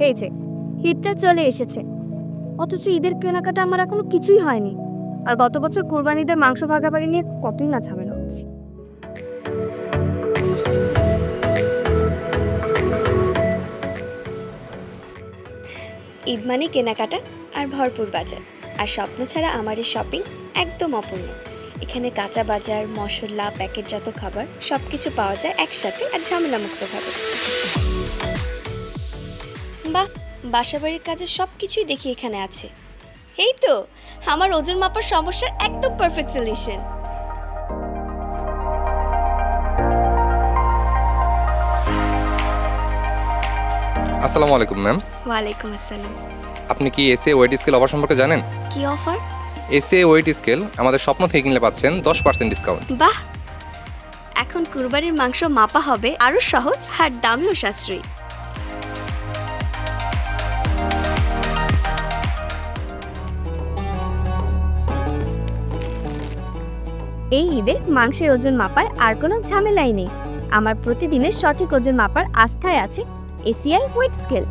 এই যে ঈদটা চলে এসেছে। অথচ ঈদের কেনাকাটা আমার এখনও কিছুই হয়নি। আর গত বছর কোরবানিদের মাংস ভাগাভাগি নিয়ে কতই না ঝামেলা হচ্ছে। ঈদ মানে কেনাকাটা আর ভরপুর বাজার। আর স্বপ্ন ছাড়া আমার এই শপিং একদম অপূর্ণ। এখানে কাঁচা বাজার, মশলা, প্যাকেটজাত খাবার সব কিছু পাওয়া যায় একসাথে আর ঝামেলামুক্তভাবে। বাহ বাসাবাড়ির কাজের সব কিছুই দেখি এখানে আছে। এই তো আমার ওজন মাপার সমস্যার একদম পারফেক্ট সলিউশন আসসালামু আলাইকুম ম্যাম ওয়ালাইকুম আসসালাম। আপনি কি এসএ ওয়েট স্কেল অফার সম্পর্কে জানেন? কি অফার এসএ ওয়েট স্কেল আমাদের স্বপ্ন থেকে কিনলে পাচ্ছেন দশ পার্সেন্ট ডিসকাউন্ট বাহ! এখন কুরবানির মাংস মাপা হবে আরও সহজ আর দামেও সাশ্রয়ী। এই ঈদে মাংসের ওজন মাপায় আর কোনো ঝামেলাই নেই। আমার প্রতিদিনের সঠিক ওজন মাপার আস্থায় আছে এসিআই ওয়েট স্কেল।